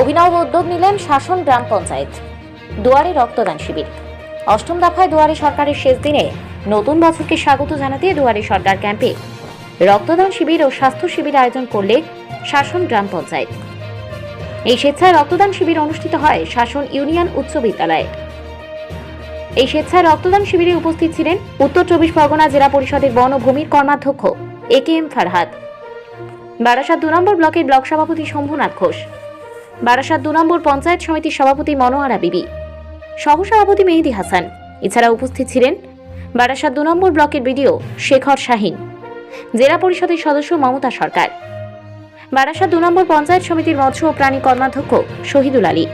অভিনব উদ্যোগ নিলেন শাসন গ্রাম পঞ্চায়েত। দুয়ারে রক্তদান শিবির। অষ্টম দফায় দুয়ারে সরকারের শেষ দিনে নতুন বছরকে স্বাগত জানাতে দুয়ারে সরকার ক্যাম্পে রক্তদান শিবির ও স্বাস্থ্য শিবির আয়োজন করলে শাসন গ্রাম পঞ্চায়েত। এই স্বেচ্ছায় রক্তদান শিবির অনুষ্ঠিত হয় শাসন ইউনিয়ন উচ্চ বিদ্যালয়ে। এই স্বেচ্ছায় রক্তদান শিবিরে উপস্থিত ছিলেন উত্তর চব্বিশ পরগনা জেলা পরিষদের বন ও ভূমির কর্মাধ্যক্ষ A K M Farhad. Barasat দু নম্বর ব্লকের ব্লক সভাপতি শম্ভুনাথ ঘোষ। বারাসাত দু নম্বর পঞ্চায়েত সমিতির সভাপতি মনোয়ারা বিবি। সহসভাপতি মেহেদি হাসান। এছাড়া উপস্থিত ছিলেন বারাসাত দু নম্বর ব্লকের বিডিও শেখর শাহিন। জেলা পরিষদের সদস্য মমতা সরকার। বারাসাত দু নম্বর পঞ্চায়েত সমিতির মৎস্য ও প্রাণী কর্মাধ্যক্ষ শহীদুল আলী।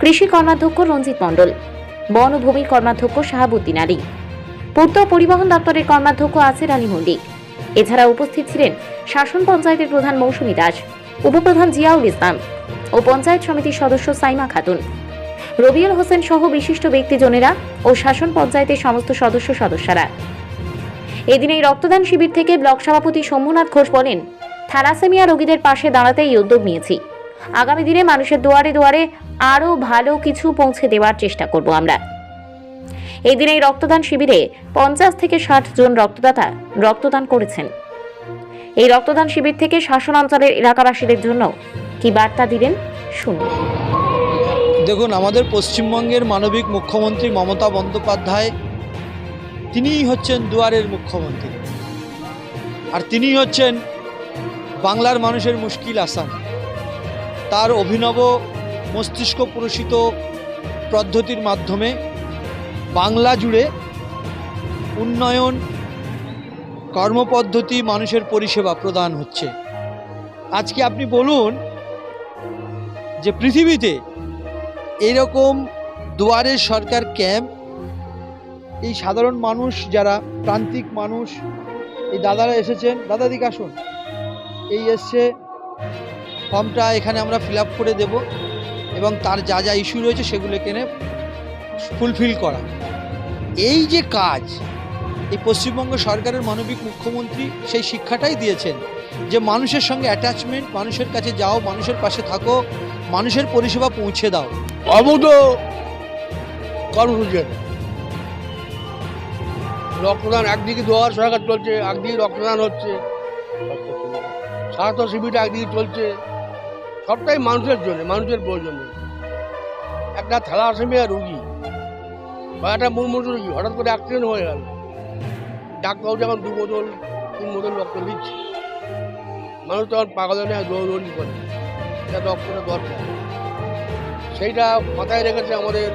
কৃষি কর্মাধ্যক্ষ রঞ্জিত মণ্ডল। বন ও ভূমির কর্মাধ্যক্ষ শাহাবুদ্দিন আলী। পূর্ত পরিবহন দপ্তরের কর্মাধ্যক্ষ আসির আলী মল্লিক। এছাড়া উপস্থিত ছিলেন শাসন পঞ্চায়েতের প্রধান মৌসুমী দাস, উপপ্রধান জিয়াউল ইসলাম। ও পঞ্চায়েত সমিতির সদস্য সাইমা খাতুন। রবিউল হোসেন সহ বিশিষ্ট ব্যক্তিজনেরা ও শাসন পঞ্চায়েতের সমস্ত সদস্য সদস্যরা। এদিন এই রক্তদান শিবির থেকে ব্লক সভাপতি শম্ভুনাথ ঘোষ বলেন, থ্যালাসেমিয়া রোগীদের পাশে দাঁড়াতে এই উদ্যোগ নিয়েছি। আগামী দিনে মানুষের দুয়ারে দুয়ারে আরও ভালো কিছু পৌঁছে দেওয়ার চেষ্টা করব আমরা। এই এই রক্তদান শিবিরে পঞ্চাশ থেকে ষাট জন রক্তদাতা রক্তদান করেছেন। এই রক্তদান শিবির থেকে শাসন অঞ্চলের এলাকাবাসীদের জন্য কি বার্তা দিলেন শুনুন। দেখুন, আমাদের পশ্চিমবঙ্গের মানবিক মুখ্যমন্ত্রী মমতা বন্দ্যোপাধ্যায়, তিনিই হচ্ছেন দুয়ারের মুখ্যমন্ত্রী। আর তিনিই হচ্ছেন বাংলার মানুষের মুশকিল আসান তার অভিনব মস্তিষ্ক পুরস্কৃত পদ্ধতির মাধ্যমে বাংলা জুড়ে উন্নয়ন কর্মপদ্ধতি মানুষের পরিষেবা প্রদান হচ্ছে। আজকে আপনি বলুন যে পৃথিবীতে এরকম দুয়ারের সরকার ক্যাম্প, এই সাধারণ মানুষ যারা, প্রান্তিক মানুষ, এই দাদারা এসেছেন, দাদা দিকে আসুন। এই এসছে, ফর্মটা এখানে আমরা ফিল করে দেব এবং তার যা যা ইস্যু রয়েছে সেগুলো এখানে ফুলফিল করা। এই যে কাজ, এই পশ্চিমবঙ্গ সরকারের মানবিক মুখ্যমন্ত্রী সেই শিক্ষাটাই দিয়েছেন যে মানুষের সঙ্গে অ্যাটাচমেন্ট মানুষের কাছে যাও, মানুষের পাশে থাকো মানুষের পরিষেবা পৌঁছে দাও। অবুধ কর্মসূচি রক্তদান একদিকে দুয়ার সরকার চলছে একদিকে রক্তদান হচ্ছে। স্বাস্থ্য শিবিরটা একদিকে চলছে। সবটাই মানুষের জন্য মানুষের প্রয়োজনে। একটা থ্যালাসেমিয়া রুগী বা একটা মুমূর্ষ রুগী হঠাৎ করে অ্যাক্সিডেন্ট হয়ে গেল। ডাক্তার যখন দু বোতল তিন বোতল রক্ত দিচ্ছে। মানুষ তখন পাগলের নেয় দৌড়দৌড়ি করে। এটা রক্তটা দরকার সেইটা মাথায় রেখেছে আমাদের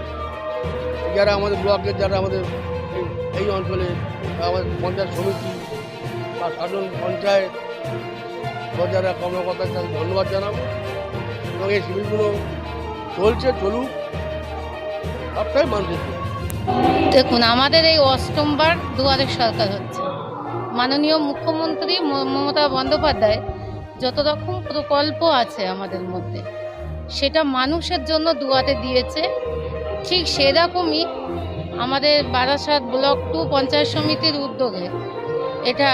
যারা আমাদের ব্লকের, যারা আমাদের এই- অঞ্চলে আমাদের পঞ্চায়েত সমিতি বা সাধারণ পঞ্চায়েত যারা কর্মকর্তা, তাদের ধন্যবাদ জানাব এবং এই শিবিরগুলো চলছে, চলুক, সবটাই মানুষের দেখুন, আমাদের এই অষ্টমবার দুয়ারে সরকার হচ্ছে। মাননীয় মুখ্যমন্ত্রী মমতা বন্দ্যোপাধ্যায় যত রকম প্রকল্প আছে আমাদের মধ্যে, সেটা মানুষের জন্য দুয়াতে দিয়েছে। ঠিক সেরকমই আমাদের বারাসাত ব্লক টু পঞ্চায়েত সমিতির উদ্যোগে এটা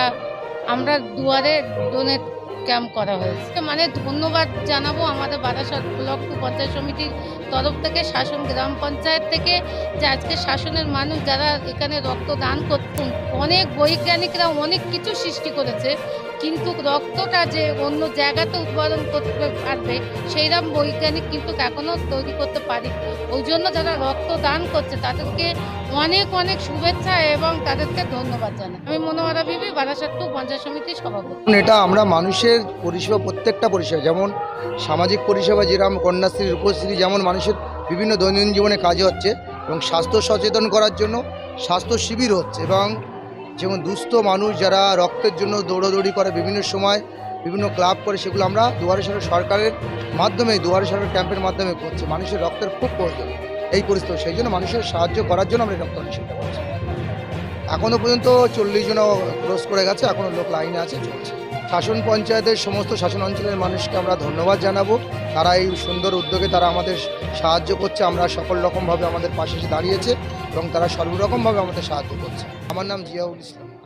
আমরা দুয়ারে ডোনেট ক্যাম্প করা হয়েছে। মানে ধন্যবাদ জানাব আমাদের বারাসাত ব্লক পঞ্চায়েত সমিতির তরফ থেকে, শাসন গ্রাম পঞ্চায়েত থেকে, যে আজকে শাসনের মানুষ যারা এখানে রক্ত দান করতেন অনেক বৈজ্ঞানিকরা অনেক কিছু সৃষ্টি করেছে, কিন্তু রক্তটা যে অন্য জায়গাতে উৎপাদন করতে পারবে সেইরকম বৈজ্ঞানিক কিন্তু এখনও তৈরি করতে পারি ওই জন্য যারা রক্ত দান করছে, তাদেরকে অনেক অনেক শুভেচ্ছা এবং তাদেরকে ধন্যবাদ জানাই। আমি মনোহরা এটা আমরা মানুষের পরিষেবা, প্রত্যেকটা পরিষেবা, যেমন সামাজিক পরিষেবা যেরকম কন্যাশ্রীর উপশ্রী যেমন মানুষের বিভিন্ন দৈনন্দিন জীবনে কাজে হচ্ছে এবং স্বাস্থ্য সচেতন করার জন্য স্বাস্থ্য শিবির হচ্ছে এবং যেমন দুস্থ মানুষ যারা রক্তের জন্য দৌড়াদৌড়ি করে বিভিন্ন সময় বিভিন্ন ক্লাব করে, সেগুলো আমরা দুয়ারে সরকার সরকারের মাধ্যমে, দুয়ারে সরকার ক্যাম্পের মাধ্যমে করছি। মানুষের রক্তের খুব প্রয়োজন এই পরিস্থিতি, সেই জন্য মানুষের সাহায্য করার জন্য আমরা রক্ত নিষেধটা করছি। এখনও পর্যন্ত চল্লিশ জন ক্রস করে গেছে এখনও লোক লাইনে আছে, চলছে। শাসন পঞ্চায়েতের সমস্ত শাসন অঞ্চলের মানুষকে আমরা ধন্যবাদ জানাব। তারা এই সুন্দর উদ্যোগে তারা আমাদের সাহায্য করছে, আমরা সকল রকমভাবে আমাদের পাশে এসে দাঁড়িয়েছে এবং তারা সর্বরকমভাবে আমাদের সাহায্য করছে। আমার নাম জিয়াউল ইসলাম।